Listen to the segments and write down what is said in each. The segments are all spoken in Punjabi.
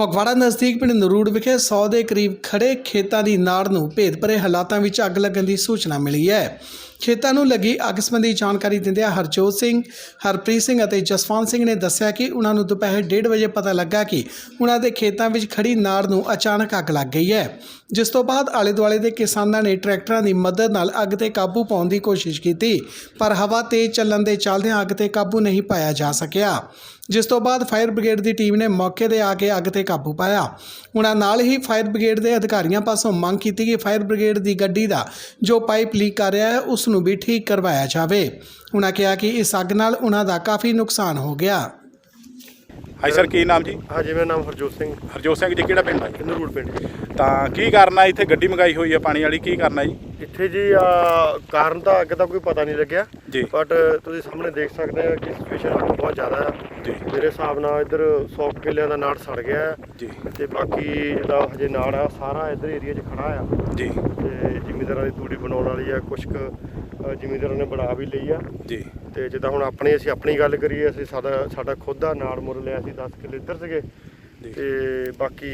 ਫਗਵਾੜਾ ਨਜ਼ਦੀਕ ਪਿੰਡ ਨਰੂੜ ਵਿਖੇ 100 ਦੇ ਕਰੀਬ ਖੜੇ ਖੇਤਾਂ ਦੀ ਨਾੜ ਨੂੰ ਭੇਦ ਭਰੇ ਹਾਲਾਤਾਂ ਵਿੱਚ ਅੱਗ ਲੱਗਣ ਦੀ ਸੂਚਨਾ ਮਿਲੀ ਹੈ। ਖੇਤਾਂ ਨੂੰ ਲੱਗੀ ਅੱਗ ਸੰਬੰਧੀ ਜਾਣਕਾਰੀ ਦਿੰਦਿਆਂ ਹਰਜੋਤ ਸਿੰਘ, ਹਰਪ੍ਰੀਤ ਸਿੰਘ ਅਤੇ ਜਸਵੰਤ ਸਿੰਘ ਨੇ ਦੱਸਿਆ ਕਿ ਉਹਨਾਂ ਨੂੰ ਦੁਪਹਿਰ 1:30 ਵਜੇ ਪਤਾ ਲੱਗਾ ਕਿ ਉਹਨਾਂ ਦੇ ਖੇਤਾਂ ਵਿੱਚ ਖੜੀ ਨਾੜ ਨੂੰ ਅਚਾਨਕ ਅੱਗ ਲੱਗ ਗਈ ਹੈ। ਜਿਸ ਤੋਂ ਬਾਅਦ ਆਲੇ ਦੁਆਲੇ ਦੇ ਕਿਸਾਨਾਂ ਨੇ ਟਰੈਕਟਰਾਂ ਦੀ ਮਦਦ ਨਾਲ ਅੱਗ ਤੇ ਕਾਬੂ ਪਾਉਣ ਦੀ ਕੋਸ਼ਿਸ਼ ਕੀਤੀ, ਪਰ ਹਵਾ ਤੇਜ਼ ਚੱਲਣ ਦੇ ਚੱਲਦਿਆਂ ਅੱਗ ਤੇ ਕਾਬੂ ਨਹੀਂ ਪਾਇਆ ਜਾ ਸਕਿਆ। ਜਿਸ ਤੋਂ ਬਾਅਦ ਫਾਇਰ ਬ੍ਰਿਗੇਡ ਦੀ ਟੀਮ ਨੇ ਮੌਕੇ ਤੇ ਆ ਕੇ ਅੱਗ ਤੇ ਕਾਬੂ ਪਾਇਆ। ਉਹਨਾਂ ਨਾਲ ਹੀ ਫਾਇਰ ਬ੍ਰਿਗੇਡ ਦੇ ਅਧਿਕਾਰੀਆਂ ਪਾਸੋਂ ਮੰਗ ਕੀਤੀ ਕਿ ਫਾਇਰ ਬ੍ਰਿਗੇਡ ਦੀ ਗੱਡੀ ਦਾ ਜੋ ਪਾਈਪ ਲੀਕ ਕਰ ਰਿਹਾ ਹੈ ਉਸ ਨੂੰ ਵੀ ਠੀਕ ਕਰਵਾਇਆ ਜਾਵੇ। ਉਹਨਾਂ ਕਿਹਾ ਕਿ ਇਸ ਅੱਗ ਨਾਲ ਉਹਨਾਂ ਦਾ ਕਾਫੀ ਨੁਕਸਾਨ ਹੋ ਗਿਆ। ਹਾਂਜੀ ਸਰ ਕੀ ਨਾਮ ਜੀ? ਹਾਂਜੀ ਮੇਰਾ ਨਾਮ ਹਰਜੋਤ ਸਿੰਘ ਹਰਜੋਤ ਸਿੰਘ ਜੀ ਕਿਹੜਾ ਪਿੰਡ ਹੈ? ਕਿੰਨੂ ਰੋਡ ਪਿੰਡ ਤਾਂ ਕੀ ਕਰਨਾ ਇੱਥੇ ਗੱਡੀ ਮੰਗਾਈ ਹੋਈ ਹੈ ਪਾਣੀ ਵਾਲੀ? ਕੀ ਕਰਨਾ ਜੀ? ਇੱਥੇ ਜੀ ਆ ਕਾਰਨ ਤਾਂ ਅੱਗ ਦਾ ਕੋਈ ਪਤਾ ਨਹੀਂ ਲੱਗਿਆ। ਜੀ। ਬਟ ਤੁਸੀਂ ਸਾਹਮਣੇ ਦੇਖ ਸਕਦੇ ਹੋ ਕਿ ਸਿਚੁਏਸ਼ਨ ਬਹੁਤ ਜ਼ਿਆਦਾ ਆ ਜੀ। ਮੇਰੇ ਹਿਸਾਬ ਨਾਲ ਇੱਧਰ 100 ਕਿੱਲਿਆਂ ਦਾ ਨਾੜ ਸੜ ਗਿਆ। ਹੈ ਜੀ। ਤੇ ਬਾਕੀ ਜਿਹੜਾ ਹਜੇ ਨਾੜ ਆ ਸਾਰਾ ਇੱਧਰ ਏਰੀਆ 'ਚ ਖੜਾ ਆ। ਜੀ। ਤੇ ਜ਼ਿਮੀਂਦਾਰਾਂ ਦੀ ਤੂੜੀ ਬਣਾਉਣ ਵਾਲੀ ਆ ਕੁਛ ਕੁ ਜ਼ਿਮੀਂਦਾਰਾਂ ਨੇ ਬਣਾ ਵੀ ਲਈ ਆ। ਜੀ। ਤੇ ਜਿੱਦਾਂ ਹੁਣ ਆਪਣੀ ਅਸੀਂ ਆਪਣੀ ਗੱਲ ਕਰੀਏ ਅਸੀਂ ਸਾਡਾ ਸਾਡਾ ਖੁਦ ਦਾ ਨਾੜ ਮੁੱਲ ਲਿਆ ਸੀ 10 ਕਿੱਲੇ ਇੱਧਰ ਸੀਗੇ। ਤੇ ਬਾਕੀ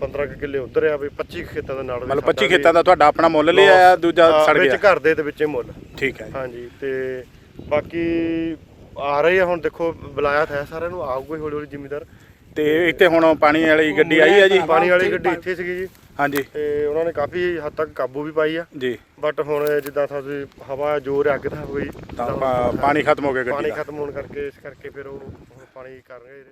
15 ਕੁ ਕਿੱਲੇ ਉੱਧਰ ਆ ਵੀ 25 ਕੁ ਖੇਤਾਂ ਦਾ ਨਾੜ ਵੀ ਮਤਲਬ ਸਾਡਾ 25 ਵੀ ਖੇਤਾਂ ਦਾ ਤੁਹਾਡਾ ਆਪਣਾ ਮੁੱਲ ਲਿਆ ਆ ਦੂਜਾ ਸੜ ਵਿੱਚ ਗਿਆ। ਘਰ ਦੇ ਤੇ ਵਿੱਚੇ ਮੁੱਲ। ਠੀਕ ਹੈ। ਹਾਂਜੀ ਤੇ ਬਾਕੀ ਆ ਰਹੇ ਆ ਹੁਣ ਦੇਖੋ ਬੁਲਾਇਆ ਹੈ ਸਾਰਿਆਂ ਨੂੰ ਆਊਗੇ ਹੌਲੀ ਹੌਲੀ ਜ਼ਿਮੀਦਾਰ। ਤੇ ਇੱਥੇ ਹੁਣ ਪਾਣੀ ਵਾਲੀ ਗੱਡੀ ਆਈ ਹੈ ਜੀ। ਪਾਣੀ ਵਾਲੀ ਗੱਡੀ ਇੱਥੇ ਸੀਗੀ ਜੀ। ਹਾਂਜੀ। ਤੇ ਉਹਨਾਂ ਨੇ ਕਾਫੀ ਹੱਦ ਤੱਕ ਕਾਬੂ ਵੀ ਪਾਈ ਆ। ਜੀ। ਬਟ ਹੁਣ ਜਿੱਦਾਂ ਸਾਡੀ ਹਵਾ ਜ਼ੋਰ ਅੱਗ ਦਾ ਹੋਈ। ਤਾਂ ਪਾ- ਪਾਣੀ ਖਤਮ ਹੋ ਗਿਆ ਗੱਡੀ ਪਾਣੀ ਦਾ। ਖਤਮ ਹੋਣ ਕਰਕੇ ਇਸ ਕਰਕੇ ਫਿਰ ਉਹ ਹੁਣ ਪਾਣੀ ਕਰ ਰਹੇ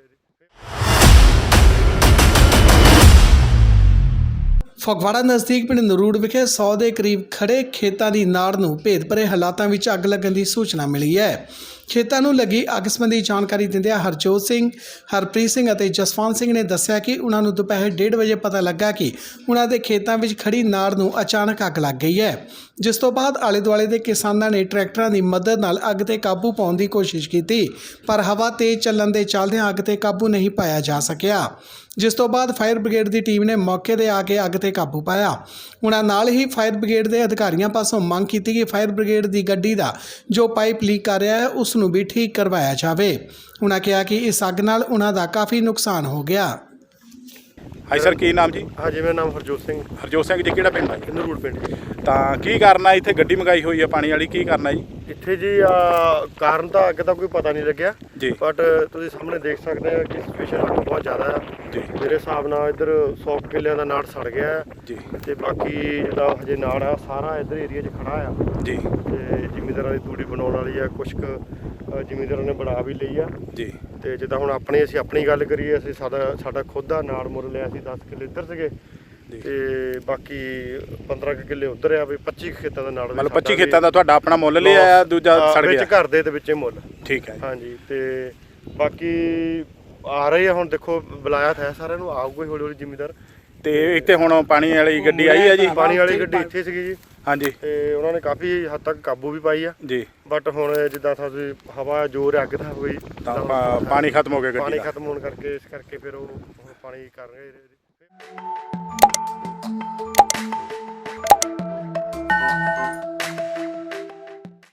ਫਗਵਾੜਾ ਨਜ਼ਦੀਕ ਪਿੰਡ ਨਰੂੜ ਵਿਖੇ 100 ਦੇ ਕਰੀਬ ਖੜੇ ਖੇਤਾਂ ਦੀ ਨਾੜ ਨੂੰ ਭੇਦ ਭਰੇ ਹਾਲਾਤਾਂ ਵਿੱਚ ਅੱਗ ਲੱਗਣ ਦੀ ਸੂਚਨਾ ਮਿਲੀ ਹੈ। ਖੇਤਾਂ ਨੂੰ ਲੱਗੀ ਅੱਗ ਸੰਬੰਧੀ ਜਾਣਕਾਰੀ ਦਿੰਦਿਆਂ ਹਰਜੋਤ ਸਿੰਘ, ਹਰਪ੍ਰੀਤ ਸਿੰਘ ਅਤੇ ਜਸਵੰਤ ਸਿੰਘ ਨੇ ਦੱਸਿਆ ਕਿ ਉਹਨਾਂ ਨੂੰ ਦੁਪਹਿਰ 1:30 ਵਜੇ ਪਤਾ ਲੱਗਾ ਕਿ ਉਹਨਾਂ ਦੇ ਖੇਤਾਂ ਵਿੱਚ ਖੜੀ ਨਾੜ ਨੂੰ ਅਚਾਨਕ ਅੱਗ ਲੱਗ ਗਈ ਹੈ। ਜਿਸ ਤੋਂ ਬਾਅਦ ਆਲੇ ਦੁਆਲੇ ਦੇ ਕਿਸਾਨਾਂ ਨੇ ਟਰੈਕਟਰਾਂ ਦੀ ਮਦਦ ਨਾਲ ਅੱਗ ਤੇ ਕਾਬੂ ਪਾਉਣ ਦੀ ਕੋਸ਼ਿਸ਼ ਕੀਤੀ, ਪਰ ਹਵਾ ਤੇਜ਼ ਚੱਲਣ ਦੇ ਚੱਲਦਿਆਂ ਅੱਗ ਤੇ ਕਾਬੂ ਨਹੀਂ ਪਾਇਆ ਜਾ ਸਕਿਆ। ਜਿਸ ਤੋਂ ਬਾਅਦ ਫਾਇਰ ਬ੍ਰਿਗੇਡ ਦੀ ਟੀਮ ਨੇ ਮੌਕੇ ਤੇ ਆ ਕੇ ਅੱਗ ਤੇ ਕਾਬੂ ਪਾਇਆ। ਉਹਨਾਂ ਨਾਲ ਹੀ ਫਾਇਰ ਬ੍ਰਿਗੇਡ ਦੇ ਅਧਿਕਾਰੀਆਂ ਪਾਸੋਂ ਮੰਗ ਕੀਤੀ ਕਿ ਫਾਇਰ ਬ੍ਰਿਗੇਡ ਦੀ ਗੱਡੀ ਦਾ ਜੋ ਪਾਈਪ ਲੀਕ ਕਰ ਰਿਹਾ ਹੈ ਉਸ ਨੂੰ ਵੀ ਠੀਕ ਕਰਵਾਇਆ ਜਾਵੇ। ਉਹਨਾਂ ਕਿਹਾ ਕਿ ਇਸ ਅੱਗ ਨਾਲ ਉਹਨਾਂ ਦਾ ਕਾਫੀ ਨੁਕਸਾਨ ਹੋ ਗਿਆ। ਹਾਂਜੀ ਸਰ ਕੀ ਨਾਮ ਜੀ? ਹਾਂਜੀ ਮੇਰਾ ਨਾਮ ਹਰਜੋਤ ਸਿੰਘ। ਹਰਜੋਤ ਸਿੰਘ ਜੀ ਕਿਹੜਾ ਪਿੰਡ ਹੈ? ਕਿੰਨੂ ਰੋਡ ਪਿੰਡ। ਤਾਂ ਕੀ ਕਰਨਾ ਇੱਥੇ ਗੱਡੀ ਮੰਗਾਈ ਹੋਈ ਹੈ ਪਾਣੀ ਵਾਲੀ ਕੀ ਕਰਨਾ ਜੀ? ਇੱਥੇ ਜੀ ਆ ਕਾਰਨ ਤਾਂ ਅੱਗ ਦਾ ਕੋਈ ਪਤਾ ਨਹੀਂ ਲੱਗਿਆ। ਜੀ। ਬਟ ਤੁਸੀਂ ਸਾਹਮਣੇ ਦੇਖ ਸਕਦੇ ਹੋ ਕਿ ਸਿਚੁਏਸ਼ਨ ਬਹੁਤ ਜ਼ਿਆਦਾ ਆ ਜੀ। ਮੇਰੇ ਹਿਸਾਬ ਨਾਲ ਇੱਧਰ 100 ਕਿੱਲਿਆਂ ਦਾ ਨਾੜ ਸੜ ਗਿਆ ਹੈ। ਜੀ। ਤੇ ਬਾਕੀ ਜਿਹੜਾ ਹਜੇ ਨਾੜ ਆ ਸਾਰਾ ਇੱਧਰ ਏਰੀਆ 'ਚ ਖੜਾ ਆ। ਜੀ। ਤੇ ਜ਼ਿਮੀਂਦਾਰਾਂ ਦੀ ਤੂੜੀ ਬਣਾਉਣ ਵਾਲੀ ਆ ਕੁਛ ਕੁ ਅ, ਜ਼ਿਮੀਂਦਾਰਾਂ ਨੇ ਬਣਾ ਵੀ ਲਈ ਆ। ਜੀ। ਤੇ ਜਿੱਦਾਂ ਹੁਣ ਆਪਣੀ ਅਸੀਂ ਆਪਣੀ ਗੱਲ ਕਰੀਏ ਅਸੀਂ ਸਾਡਾ ਸਾਡਾ ਖੁਦ ਦਾ ਨਾੜ ਮੁੱਲ ਲਿਆ ਸੀ 10 ਕਿੱਲੇ ਇੱਧਰ ਸੀਗੇ। ਤੇ ਬਾਕੀ 15 ਕੁ ਕਿੱਲੇ ਉੱਧਰ ਆ ਵੀ 25 ਕੁ ਖੇਤਾਂ ਦਾ ਨਾੜ ਵੀ ਮਤਲਬ ਸਾਡਾ 25 ਵੀ ਖੇਤਾਂ ਦਾ ਤੁਹਾਡਾ ਆਪਣਾ ਮੁੱਲ ਲਿਆ ਆ ਦੂਜਾ ਹਾਂ, ਸੜ ਵਿੱਚ ਗਿਆ। ਘਰ ਦੇ ਤੇ ਵਿੱਚੇ ਮੁੱਲ। ਠੀਕ ਹੈ। ਹਾਂਜੀ ਤੇ ਬਾਕੀ ਆ ਰਹੇ ਆ ਹੁਣ ਦੇਖੋ ਬੁਲਾਇਆ ਤਾਂ ਹੈ ਸਾਰਿਆਂ ਨੂੰ ਆਊਗੇ ਹੌਲੀ ਹੌਲੀ ਜ਼ਿਮੀਦਾਰ। ਤੇ ਇੱਥੇ ਹੁਣ ਪਾਣੀ ਵਾਲੀ ਗੱਡੀ ਆਈ ਹੈ ਜੀ? ਪਾਣੀ ਵਾਲੀ ਗੱਡੀ ਇੱਥੇ ਸੀਗੀ ਜੀ। ਹਾਂਜੀ। ਤੇ ਉਹਨਾਂ ਨੇ ਕਾਫੀ ਹੱਦ ਤੱਕ ਕਾਬੂ ਵੀ ਪਾਈ ਆ। ਜੀ। ਬਟ ਹੁਣ ਜਿੱਦਾਂ ਸਾਡੀ ਹਵਾ ਜ਼ੋਰ ਅੱਗ ਦਾ ਹੋਈ। ਤਾਂ ਪਾ- ਪਾਣੀ ਖਤਮ ਹੋ ਗਿਆ ਗੱਡੀ ਪਾਣੀ ਦਾ। ਖਤਮ ਹੋਣ ਕਰਕੇ ਇਸ ਕਰਕੇ ਫਿਰ ਉਹ ਹੁਣ ਪਾਣੀ ਕਰ ਰਹੇ